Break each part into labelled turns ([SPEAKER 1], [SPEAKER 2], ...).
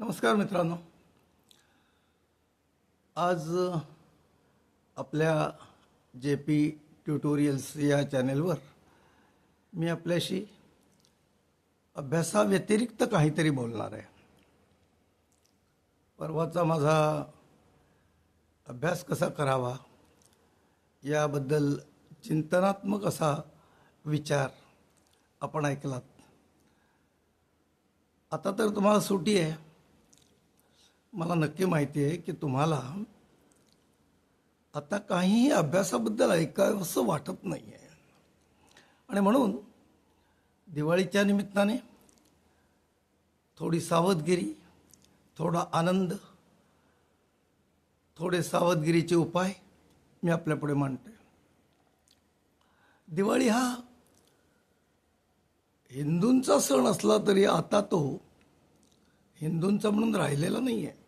[SPEAKER 1] नमस्कार मित्रांनो. आज आपल्या जे पी ट्युटोरियल्स या चॅनेलवर मी आपल्याशी अभ्यासाव्यतिरिक्त काहीतरी बोलणार आहे. परवाचा माझा अभ्यास कसा करावा याबद्दल चिंतनात्मक असा विचार आपण ऐकलात. आता तर तुम्हाला सुटी आहे. मला नक्की माहिती आहे की तुम्हाला आता काहीही अभ्यासाबद्दल ऐकावंसं वाटत नाही आहे आणि म्हणून दिवाळीच्या निमित्ताने थोडी सावधगिरी थोडा आनंद थोडे सावधगिरीचे उपाय मी आपल्यापुढे मांडते दिवाळी हा हिंदूंचा सण असला तरी आता तो हिंदूंचा म्हणून राहिलेला नाही आहे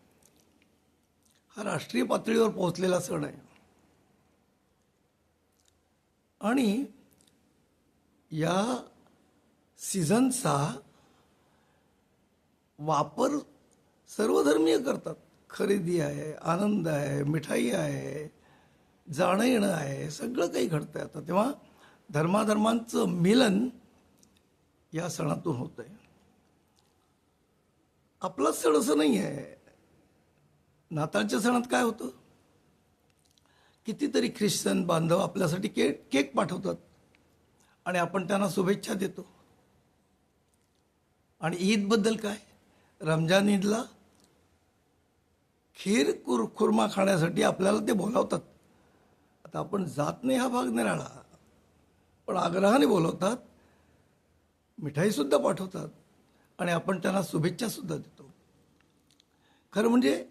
[SPEAKER 1] हा राष्ट्रीय पातळीवर पोहोचलेला सण आहे. आणि या सीझनचा वापर सर्वधर्मीय करतात. खरेदी आहे आनंद आहे मिठाई आहे जाणं येणं आहे सगळं काही घडतंय आता. तेव्हा धर्माधर्मांचं मिलन या सणातून होतं आहे आपला सण असं नाही आहे नाताळच्या सणात काय होतं? कितीतरी ख्रिश्चन बांधव आपल्यासाठी केक केक पाठवतात आणि आपण त्यांना शुभेच्छा देतो. आणि ईदबद्दल काय? रमजान ईदला खीर कुर खुर्मा खाण्यासाठी आपल्याला ते बोलावतात. आता आपण जात नाही हा भाग निराळा पण आग्रहाने बोलवतात मिठाईसुद्धा पाठवतात आणि आपण त्यांना शुभेच्छासुद्धा देतो. खरं म्हणजे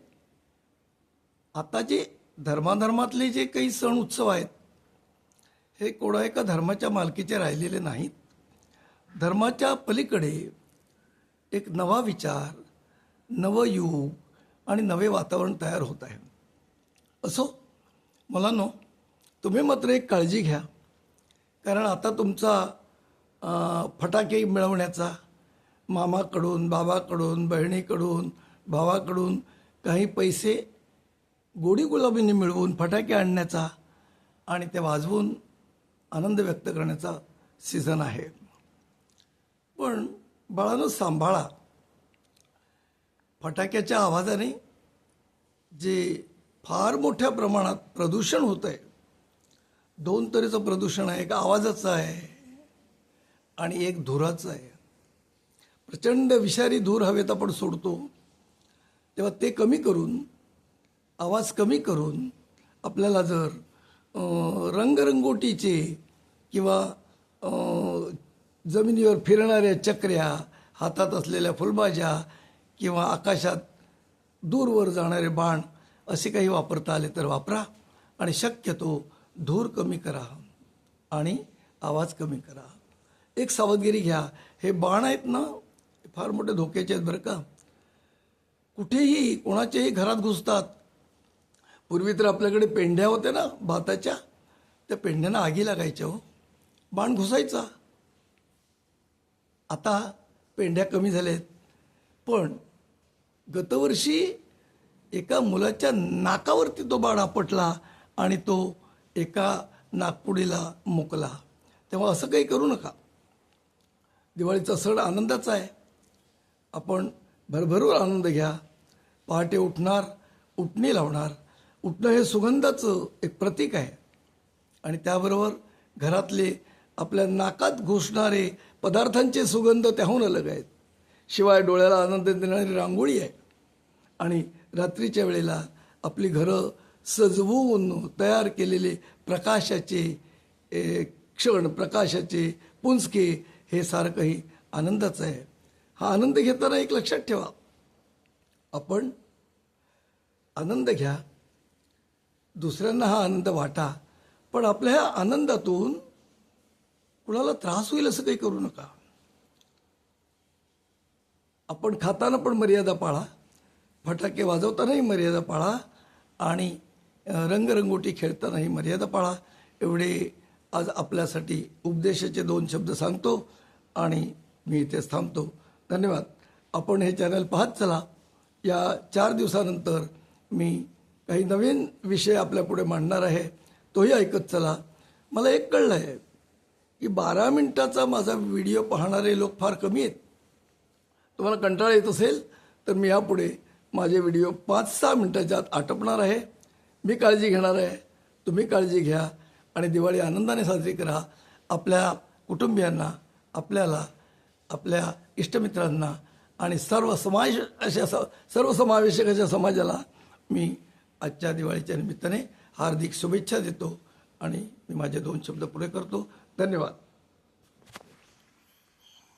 [SPEAKER 1] आता जे धर्माधर्मातले जे काही सण उत्सव आहेत हे कोणा एका धर्माच्या मालकीचे राहिलेले नाहीत. धर्माच्या पलीकडे एक नवा विचार नवयुग आणि नवे वातावरण तयार होत आहे. असो मुलांनो तुम्ही मात्र एक काळजी घ्या. कारण आता तुमचा फटाके मिळवण्याचा मामाकडून बाबाकडून बहिणीकडून भावाकडून काही पैसे गोडी गुलाबीने मिळवून फटाके आणण्याचा आणि ते वाजवून आनंद व्यक्त करण्याचा सीझन आहे. पण बाळानं सांभाळा. फटाक्याच्या आवाजाने जे फार मोठ्या प्रमाणात प्रदूषण होत आहे दोन तऱ्हेचं प्रदूषण आहे. एक आवाजाचं आहे आणि एक धुराचं आहे. प्रचंड विषारी धूर हवेत आपण सोडतो तेव्हा ते कमी करून आवाज कमी करून आपल्याला जर रंगरंगोटीचे किंवा जमिनीवर फिरणाऱ्या चक्र्या हातात असलेल्या फुलबाज्या किंवा आकाशात दूरवर जाणारे बाण असे काही वापरता आले तर वापरा आणि शक्यतो धूर कमी करा आणि आवाज कमी करा. एक सावधगिरी घ्या. हे बाण आहेत ना फार मोठे धोक्याचे आहेत बरं का. कुठेही कोणाच्याही घरात घुसतात पूर्वी तर आपल्याकडे पेंढ्या होत्या ना भाताच्या. त्या पेंढ्यांना आगी लागायच्या हो. बाण घुसायचा. आता पेंढ्या कमी झाल्यात. पण गतवर्षी एका मुलाच्या नाकावरती तो बाण आपटला आणि तो एका नागपुडीला मुकला. तेव्हा असं काही करू नका. दिवाळीचा सण आनंदाचा आहे. आपण भरभरून आनंद घ्या. पहाटे उठणार उठणी लावणार. उठणं हे सुगंधाचं एक प्रतीक आहे. आणि त्याबरोबर घरातले आपल्या नाकात घुसणारे पदार्थांचे सुगंध त्याहून अलग आहेत. शिवाय डोळ्याला आनंद देणारी रांगोळी आहे. आणि रात्रीच्या वेळेला आपली घरं सजवून तयार केलेले प्रकाशाचे क्षण प्रकाशाचे पुंजके हे सारं काही आनंदाचं आहे. हा आनंद घेताना एक लक्षात ठेवा. आपण आनंद घ्या. दुसऱ्यांना हा आनंद वाटा पण आपल्या ह्या आनंदातून कुणाला त्रास होईल असं काही करू नका. आपण खाताना पण मर्यादा पाळा फटाके वाजवतानाही मर्यादा पाळा आणि रंगरंगोटी खेळतानाही मर्यादा पाळा. एवढे आज आपल्यासाठी उपदेशाचे दोन शब्द सांगतो आणि मी इथेच थांबतो. धन्यवाद. आपण हे चॅनल पाहत चला. या चार दिवसानंतर मी काही नवीन विषय आपल्या पुढे मांडणार आहे तोही ऐकत चला. मला एक कळलं आहे की बारा मिनटाचा माझा व्हिडिओ पाहणारे लोक फार कमी आहेत. तुम्हाला कंटाळा येत असेल तर मी यापुढे माझे व्हिडिओ पाच सहा मिनटाच्या आत आटपणार आहे. मी काळजी घेणार आहे. तुम्ही काळजी घ्या आणि दिवाळी आनंदाने साजरी करा. आपल्या कुटुंबियांना आपल्याला आपल्या इष्टमित्रांना आणि सर्व समाज अशा स सर्व समावेशक अशा समाजाला मी आजच्या दिवाळीच्या निमित्ताने हार्दिक शुभेच्छा देतो आणि मी माझे दोन शब्द पुढे करतो. धन्यवाद.